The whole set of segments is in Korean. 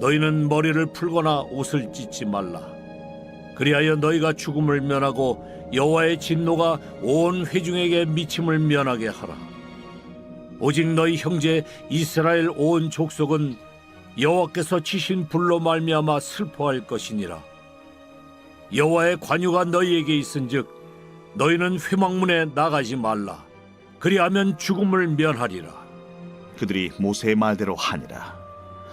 너희는 머리를 풀거나 옷을 찢지 말라. 그리하여 너희가 죽음을 면하고 여호와의 진노가 온 회중에게 미침을 면하게 하라. 오직 너희 형제 이스라엘 온 족속은 여호와께서 치신 불로 말미암아 슬퍼할 것이니라. 여호와의 관유가 너희에게 있은즉 너희는 회막문에 나가지 말라. 그리하면 죽음을 면하리라. 그들이 모세의 말대로 하니라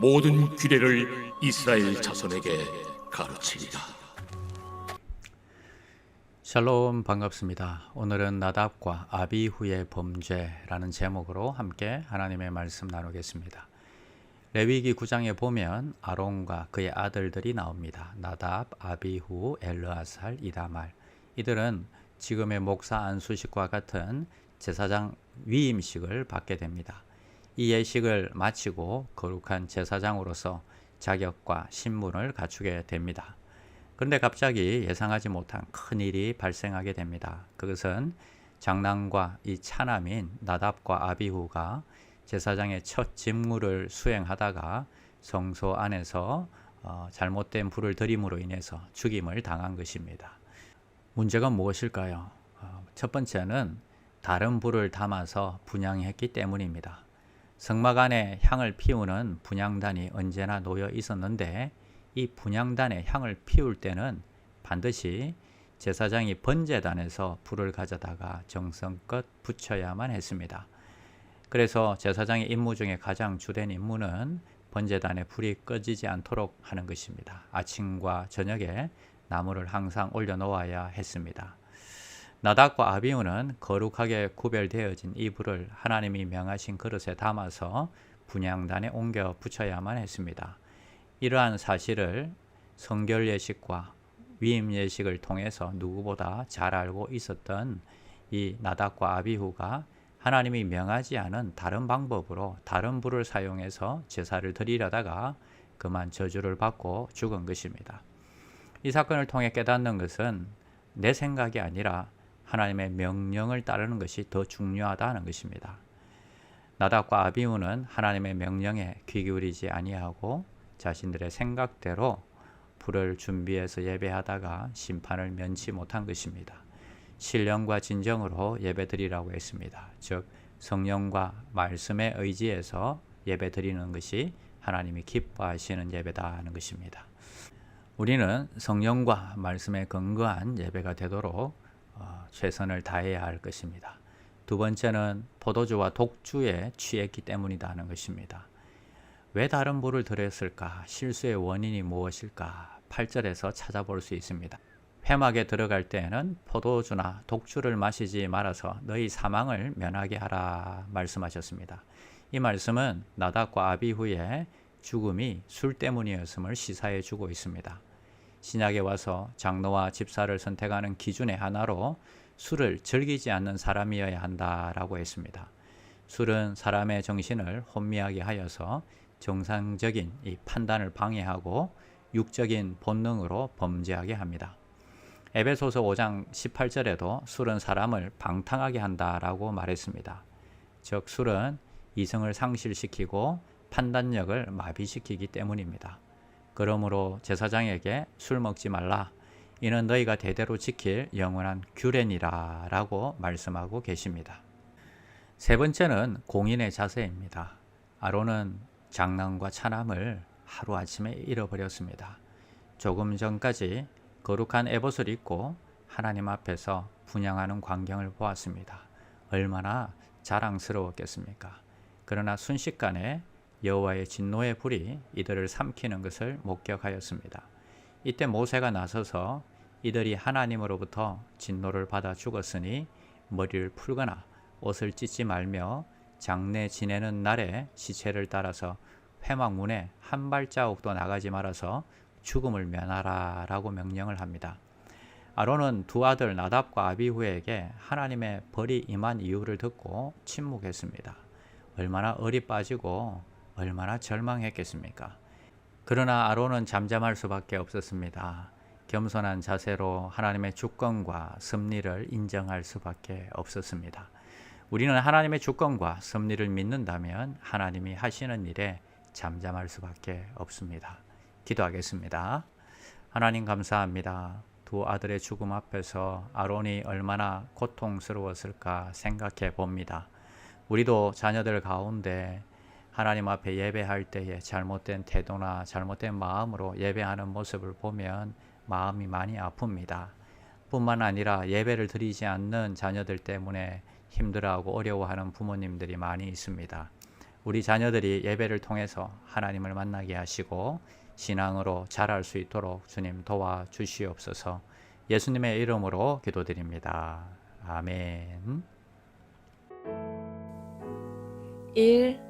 모든 규례를 이스라엘 자손에게 가르치리라. 샬롬 반갑습니다. 오늘은 나답과 아비후의 범죄라는 제목으로 함께 하나님의 말씀 나누겠습니다. 레위기 9장에 보면 아론과 그의 아들들이 나옵니다. 나답, 아비후, 엘르아살, 이다말. 이들은 지금의 목사 안수식과 같은 제사장 위임식을 받게 됩니다. 이 예식을 마치고 거룩한 제사장으로서 자격과 신분을 갖추게 됩니다. 그런데 갑자기 예상하지 못한 큰 일이 발생하게 됩니다. 그것은 장남과 이 차남인 나답과 아비후가 제사장의 첫 직무를 수행하다가 성소 안에서 어, 잘못된 불을 들임으로 인해서 죽임을 당한 것입니다. 문제가 무엇일까요? 어, 첫 번째는 다른 불을 담아서 분양했기 때문입니다. 성막 안에 향을 피우는 분양단이 언제나 놓여 있었는데 이 분양단에 향을 피울 때는 반드시 제사장이 번제단에서 불을 가져다가 정성껏 붙여야만 했습니다. 그래서 제사장의 임무 중에 가장 주된 임무는 번제단에 불이 꺼지지 않도록 하는 것입니다. 아침과 저녁에 나무를 항상 올려놓아야 했습니다. 나답과 아비우는 거룩하게 구별되어진 이 불을 하나님이 명하신 그릇에 담아서 분양단에 옮겨 붙여야만 했습니다. 이러한 사실을 성결 예식과 위임 예식을 통해서 누구보다 잘 알고 있었던 이 나답과 아비후가 하나님이 명하지 않은 다른 방법으로 다른 불을 사용해서 제사를 드리려다가 그만 저주를 받고 죽은 것입니다. 이 사건을 통해 깨닫는 것은 내 생각이 아니라 하나님의 명령을 따르는 것이 더 중요하다는 것입니다. 나답과 아비우는 하나님의 명령에 귀 기울이지 아니하고 자신들의 생각대로 불을 준비해서 예배하다가 심판을 면치 못한 것입니다. 신령과 진정으로 예배드리라고 했습니다. 즉 성령과 말씀에 의지해서 예배드리는 것이 하나님이 기뻐하시는 예배다는 것입니다. 우리는 성령과 말씀에 근거한 예배가 되도록 어, 최선을 다해야 할 것입니다. 두 번째는 포도주와 독주에 취했기 때문이다는 것입니다. 왜 다른 불을 들였을까? 실수의 원인이 무엇일까? 8절에서 찾아볼 수 있습니다. 회막에 들어갈 때에는 포도주나 독주를 마시지 말아서 너희 사망을 면하게 하라 말씀하셨습니다. 이 말씀은 나답과 아비후의 죽음이 술 때문이었음을 시사해 주고 있습니다. 신약에 와서 장로와 집사를 선택하는 기준의 하나로 술을 즐기지 않는 사람이어야 한다라고 했습니다. 술은 사람의 정신을 혼미하게 하여서 정상적인 이 판단을 방해하고 육적인 본능으로 범죄하게 합니다. 에베소서 5장 18절에도 술은 사람을 방탕하게 한다라고 말했습니다. 즉 술은 이성을 상실시키고 판단력을 마비시키기 때문입니다. 그러므로 제사장에게 술 먹지 말라. 이는 너희가 대대로 지킬 영원한 규례니라 라고 말씀하고 계십니다. 세 번째는 공인의 자세입니다. 아론은 장난과 차남을 하루아침에 잃어버렸습니다. 조금 전까지 거룩한 에봇을 입고 하나님 앞에서 분양하는 광경을 보았습니다. 얼마나 자랑스러웠겠습니까? 그러나 순식간에 여호와의 진노의 불이 이들을 삼키는 것을 목격하였습니다. 이때 모세가 나서서 이들이 하나님으로부터 진노를 받아 죽었으니 머리를 풀거나 옷을 찢지 말며 장례 지내는 날에 시체를 따라서 회막문에 한 발자국도 나가지 말아서 죽음을 면하라 라고 명령을 합니다. 아론은 두 아들 나답과 아비후에게 하나님의 벌이 임한 이유를 듣고 침묵했습니다. 얼마나 얼이 빠지고 얼마나 절망했겠습니까? 그러나 아론은 잠잠할 수밖에 없었습니다. 겸손한 자세로 하나님의 주권과 섭리를 인정할 수밖에 없었습니다. 우리는 하나님의 주권과 섭리를 믿는다면 하나님이 하시는 일에 잠잠할 수밖에 없습니다. 기도하겠습니다. 하나님 감사합니다. 두 아들의 죽음 앞에서 아론이 얼마나 고통스러웠을까 생각해 봅니다. 우리도 자녀들 가운데 하나님 앞에 예배할 때에 잘못된 태도나 잘못된 마음으로 예배하는 모습을 보면 마음이 많이 아픕니다. 뿐만 아니라 예배를 드리지 않는 자녀들 때문에 힘들어하고 어려워하는 부모님들이 많이 있습니다. 우리 자녀들이 예배를 통해서 하나님을 만나게 하시고 신앙으로 자랄 수 있도록 주님 도와 주시옵소서. 예수님의 이름으로 기도드립니다. 아멘. 1.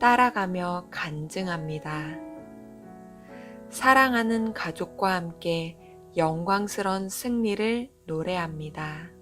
따라가며 간증합니다. 사랑하는 가족과 함께 영광스런 승리를 노래합니다.